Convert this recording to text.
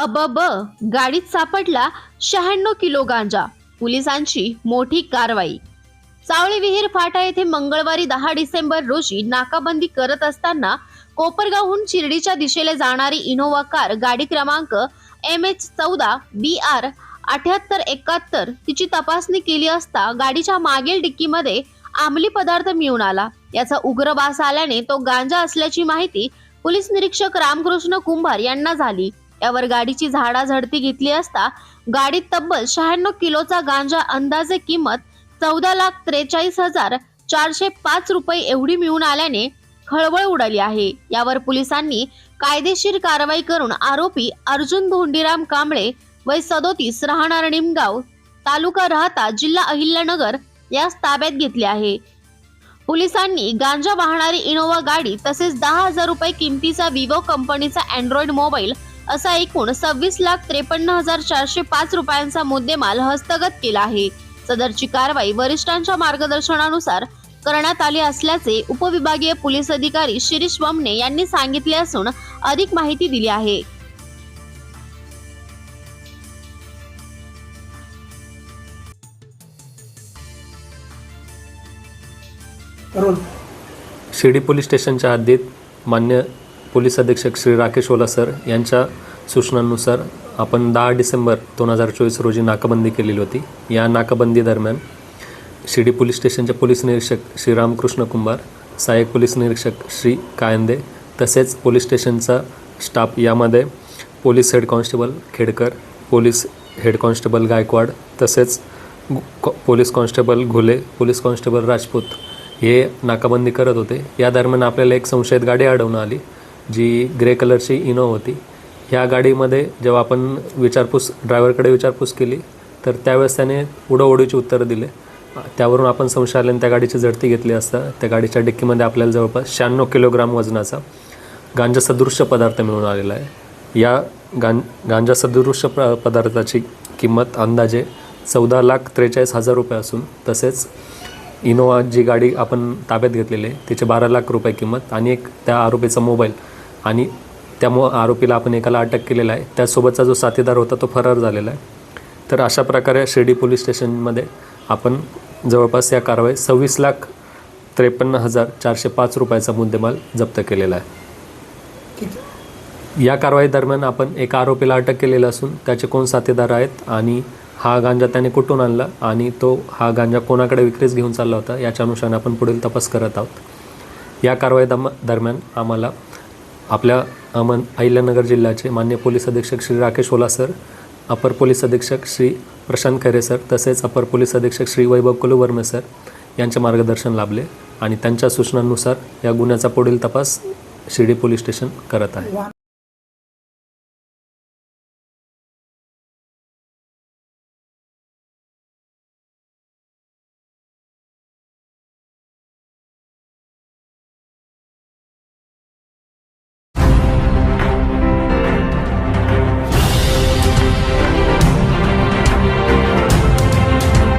अबब गाडीत सापडला शहाण्णव किलो गांजा. पोलिसांची मोठी कारवाई. सावळी विहीर फाटा येथे मंगळवारी दहा डिसेंबर रोजी नाकाबंदी करत असताना कोपरगावहून शिर्डीच्या दिशेला जाणारी इनोव्हा कार गाडी क्रमांक एम एच चौदा बी आर अठ्याहत्तर एकाहत्तर तिची तपासणी केली असता गाडीच्या मागील डिक्कीमध्ये आमली पदार्थ मिळून आला. याचा उग्र वास आल्याने तो गांजा असल्याची माहिती पोलीस निरीक्षक रामकृष्ण कुंभार यांना झाली. यावर गाडीची झाडाझडती घेतली असता गाडीत तब्बल शहाण्णव किलोचा गांजा अंदाजे किंमत चौदा लाख त्रेचाळीस हजार चारशे पाच रुपये एवढी मिळून आल्याने खळबळ उडाली आहे. यावर पोलिसांनी कायदेशीर कारवाई करून आरोपी अर्जुन धोंडीराम कांबळे वय सदोतीस राहणार निमगाव तालुका राहता जिल्हा अहिल्यानगर यास ताब्यात घेतले आहे. पोलिसांनी गांजा वाहणारी इनोवा गाडी तसेच दहा हजार रुपये किमतीचा विवो कंपनीचा अँड्रॉइड मोबाईल असा एकूण सव्वीस लाख त्रेपन्न हजार चारशे पाच रुपयांचा मुद्देमाल हस्तगत केला आहे. सदरची कारवाई वरिष्ठांच्या मार्गदर्शनानुसार करण्यात आली असल्याचे उपविभागीय पोलीस अधिकारी शिरीष बमने यांनी सांगितले असून अधिक माहिती दिली आहे. शिर्डी पोलीस स्टेशनच्या हद्दीत मान्य पोलीस अधीक्षक श्री राकेश ओला सर यांच्या सूचनांनुसार आपण दहा डिसेंबर दोन हजार चोवीस रोजी नाकाबंदी केलेली होती. या नाकाबंदी दरम्यान शिर्डी पोलीस स्टेशनचे पोलीस निरीक्षक श्री रामकृष्ण कुंभार सहाय्यक पोलीस निरीक्षक श्री कायंदे तसेच पोलीस स्टेशनचा स्टाफ यामध्ये police head constable Khedkar police head constable Gaikwad तसेच कॉ- police constable Ghule police constable Rajput हे नाकाबंदी करत होते. या दरम्यान आपल्याला एक संशयित गाडी अडवून आली. जी ग्रे कलरची इनो होती ह्या गाडीमध्ये जेव्हा आपण विचारपूस ड्रायव्हरकडे विचारपूस केली तर त्यावेळेस त्याने उडवडीची उत्तरं दिले. त्यावरून आपण संशय त्या गाडीची झडती घेतली असता त्या गाडीच्या डिक्कीमध्ये आपल्याला जवळपास शहाण्णव किलोग्राम वजनाचा गांजा सदृश्य पदार्थ मिळून आलेला आहे. या गां गांजा सदृश्य प पदार्थाची किंमत अंदाजे चौदा लाख त्रेचाळीस हजार रुपये असून तसेच इनोवा जी गाडी आपण ताब्यात घेतलेली आहे तिचे बारा लाख रुपये किंमत आणि एक त्या आरोपीचा मोबाईल आणि त्यामुळं आरोपीला आपण एकाला अटक केलेला आहे. त्यासोबतचा जो साथीदार होता तो फरार झालेला आहे. तर अशा प्रकारे शिर्डी पोलीस स्टेशनमध्ये आपण जवळपास या कारवाई सव्वीस लाख त्रेपन्न हजार चारशे पाच रुपयाचा मुद्देमाल जप्त केलेला आहे. ठीक या कारवाई दरम्यान आपण एका आरोपीला अटक केलेलं असून त्याचे कोण साथीदार आहेत आणि हा गांजा त्याने कुठून आणला आणि तो हा गांजा कोणाकडे विक्रीस घेऊन चालला होता याच्या अनुषंगाने आपण पुढील तपास करत आहोत. या कारवाई दम दरम्यान आम्हाला आपल्या अमन अहिल्यानगर जिल्ह्याचे मान्य पोलीस अधीक्षक श्री राकेश ओला सर अपर पोलीस अधीक्षक श्री प्रशांत खैरे सर तसेच अपर पोलीस अधीक्षक श्री वैभव कुलवर्मे सर यांचे मार्गदर्शन लाभले आणि त्यांच्या सूचनांनुसार या गुन्ह्याचा पुढील तपास शिर्डी पोलीस स्टेशन करत आहे.